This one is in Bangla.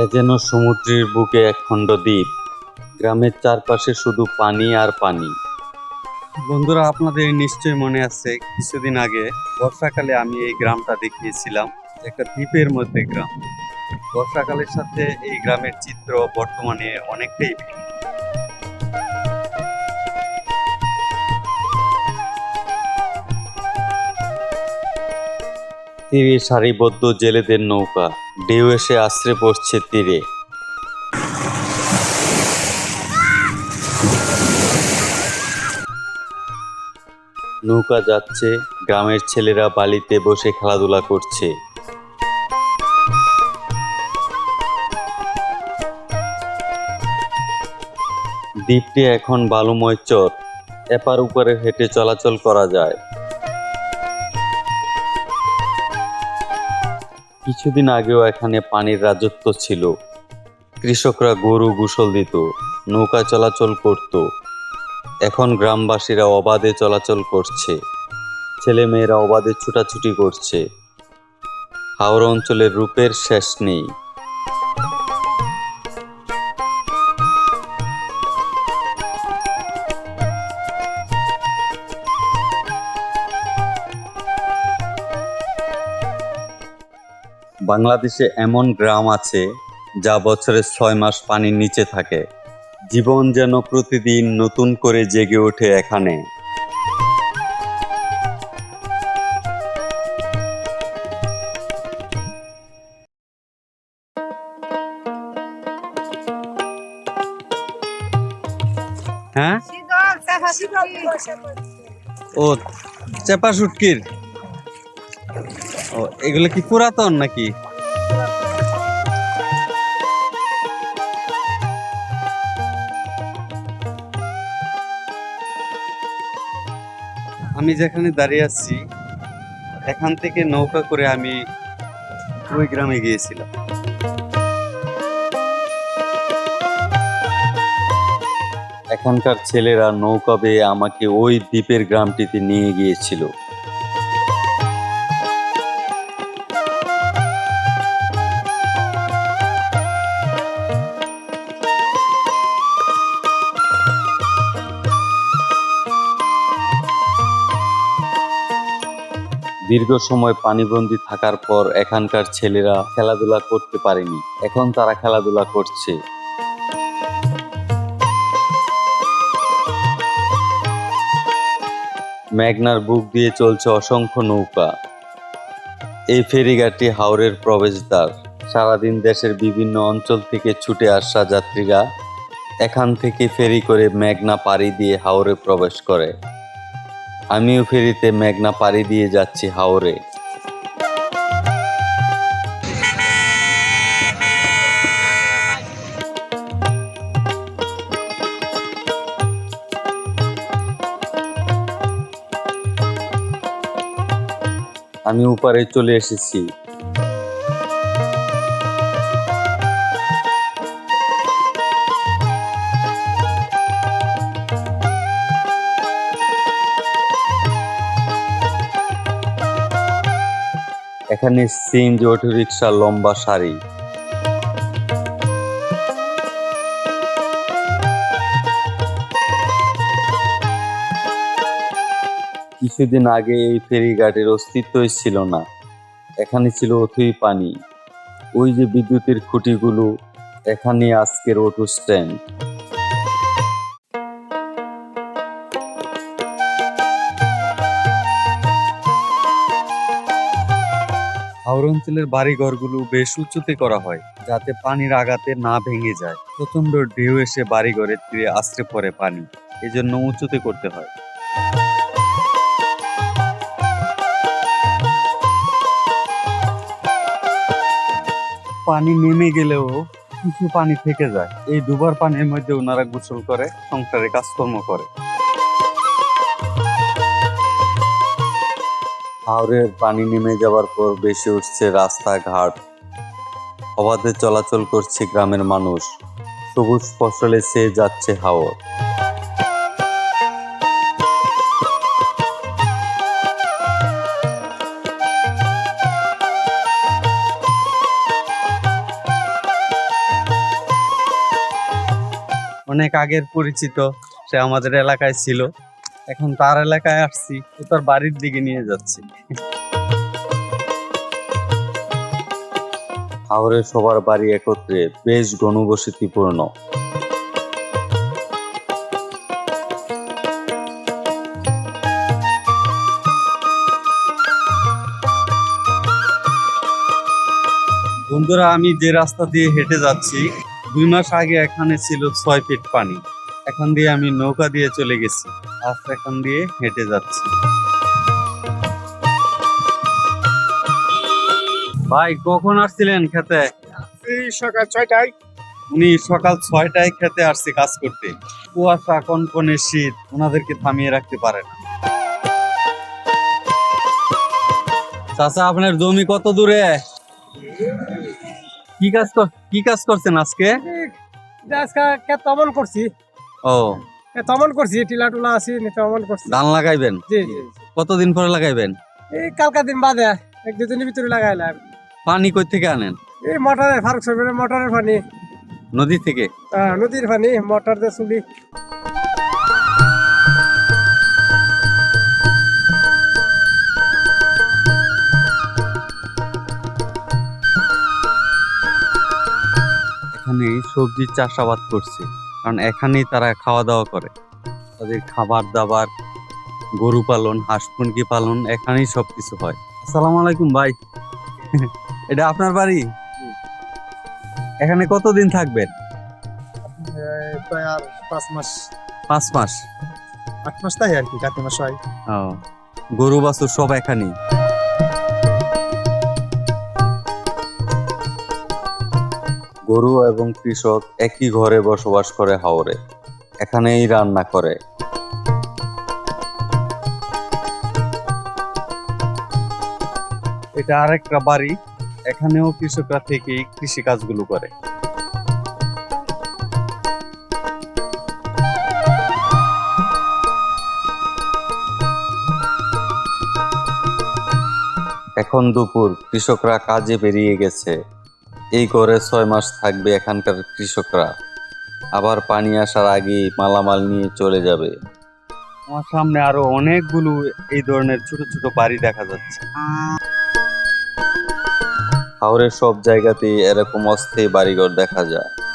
এ যেন সমুদ্রের বুকে এক খণ্ড দ্বীপ। গ্রামের চারপাশে শুধু পানি আর পানি। বন্ধুরা, আপনাদের নিশ্চয়ই মনে আছে, কিছুদিন আগে বর্ষাকালে আমি এই গ্রামটা দেখিয়েছিলাম, একটা দ্বীপের মধ্যে গ্রাম। বর্ষাকালের সাথে এই গ্রামের চিত্র বর্তমানে অনেকটাই ভিন্ন। তীরে সারিবদ্ধ জেলেদের নৌকা। ঢেউ এসে আশ্রে পড়ছে তীরে। নৌকা যাচ্ছে, গ্রামের ছেলেরা বালিতে বসে খেলাধুলা করছে। দ্বীপটি এখন বালুময় চর। এপার উপরে হেঁটে চলাচল করা যায়। কিছুদিন আগেও এখানে পানির রাজত্ব ছিল। কৃষকরা গরু গোসল দিত, নৌকা চলাচল করত। এখন গ্রামবাসীরা অবাধে চলাচল করছে। ছেলেমেয়েরা অবাধে ছুটাছুটি করছে। হাওড়া অঞ্চলের রূপের শেষ নেই। বাংলাদেশে এমন গ্রাম আছে যা বছরে ছয় মাস পানির নিচে থাকে। জীবন যেন প্রতিদিন নতুন করে জেগে ওঠে এখানে। হ্যাঁ? ও চেপা শুটকির। ও, এগুলো কি পুরাতন নাকি? আমি যেখানে দাঁড়িয়ে আছি, এখান থেকে নৌকা করে আমি ওই গ্রামে গিয়েছিলাম। এখানকার ছেলেরা নৌকা বেয়ে আমাকে ওই দ্বীপের গ্রামটিতে নিয়ে গিয়েছিল। দীর্ঘ সময় পানিবন্দী থাকার পর এখানকার ছেলেরা খেলাধুলা করতে পারেনি। এখন তারা খেলাধুলা করছে। মেঘনার বুক দিয়ে চলছে অসংখ্য নৌকা। এই ফেরিঘাটটি হাওরের প্রবেশদ্বার। সারাদিন দেশের বিভিন্ন অঞ্চল থেকে ছুটে আসা যাত্রীরা এখান থেকে ফেরি করে মেঘনা পাড়ি দিয়ে হাওরে প্রবেশ করে। আমিও ফেরিতে মেঘনা পাড়ি দিয়ে যাচ্ছি হাওরে। আমি উপারে চলে এসেছি। এখানে সিএনজি অটো রিক্সার লম্বা সারি কিছুদিন আগে এই ফেরিঘাটের অস্তিত্বই ছিল না। এখানে ছিল অথই পানি। ওই যে বিদ্যুতের খুঁটিগুলো, এখানে আজকের অটো স্ট্যান্ড হাওড় অঞ্চলের বাড়ি ঘরগুলো বেশ উঁচুতে করা হয়, যাতে পানির আঘাতে না ভেঙে যায়। প্রচণ্ড ঢেউ এসে বাড়ি ঘরের তীরে আশ্রে পড়ে পানি, এজন্য উঁচুতে করতে হয়। পানি নেমে গেলেও কিছু পানি থেকে যায়। এই দুবার পানির মধ্যে ওনারা গোসল করে, সংসারে কাজকর্ম করে। হাওরের পানি নেমে যাওয়ার পর বেশি উঠছে রাস্তাঘাট। অবাধে চলাচল করছে গ্রামের মানুষ। সবুজ ফসলে সে যাচ্ছে হাওর। অনেক আগের পরিচিত, সে আমাদের এলাকায় ছিল। এখন তার এলাকায় আসছি তো তার বাড়ির দিকে নিয়ে যাচ্ছি। হাওড়ে সবার বাড়ি একত্রে বেশ ঘনবসতিপূর্ণ বন্ধুরা, আমি যে রাস্তা দিয়ে হেঁটে যাচ্ছি, দুই মাস আগে এখানে ছিল ছয় ফিট পানি। এখান দিয়ে আমি নৌকা দিয়ে চলে গেছি। আজ এখান দিয়ে হেঁটে যাচ্ছি। ভাই কখন আসছিলেন খেতে? সকাল ছয়টায়। উনি সকাল ছয়টায় খেতে আসছে কাজ করতে। কুয়াশা কনকনে শীত ওনাদেরকে থামিয়ে রাখতে পারে না। চাচা আপনার জমি কত দূরে? কি কাজ কর কি কাজ করছেন আজকে? আজকে কে তমন করছি। ও। তমন করছি টিলা টুলা আছি নি তমন করছি। ধান লাগাইবেন? জি জি কতদিন পরে লাগাইবেন? এই কালকা দিন বাদে এক দুদিনের ভিতরে লাগাইলাম পানি কই থেকে আনেন? এই মোটরের ফারুক সরবের মোটরের পানি। নদী থেকে? নদীর পানি মোটর দিয়ে চুলি। এখানে সবজি চাষাবাদ করছে। কারণ এখানেই তারা খাওয়া দাওয়া করে। তাদের খাবার দাবার গরু পালন হাঁস মুরগি পালন এখানেই সবকিছু হয়। আসসালামু আলাইকুম ভাই। এটা আপনার বাড়ি? এখানে কতদিন থাকবেন? প্রায় আর পাঁচ মাস। পাঁচ মাস? আট মাস তাই আর কি কাতি মাস হয়। গরু বাছুর সব এখানেই? গরু এবং কৃষক একই ঘরে বসবাস করে হাওরে। এখানেই রান্না করে। এটা আরেকটা বাড়ি। এখানেও কৃষকরা থেকেই কৃষি কাজগুলো করে। এখন দুপুর কৃষকরা কাজে বেরিয়ে গেছে। এই ঘরে ছয় মাস থাকবে এখানকার কৃষকরা। আবার পানি আসার আগে মালামাল নিয়ে চলে যাবে। আমার সামনে আরও অনেকগুলো এই ধরনের ছোট ছোট বাড়ি দেখা যাচ্ছে। হাওড়ের সব জায়গাতে এরকম অস্থায়ী বাড়িঘর দেখা যায়।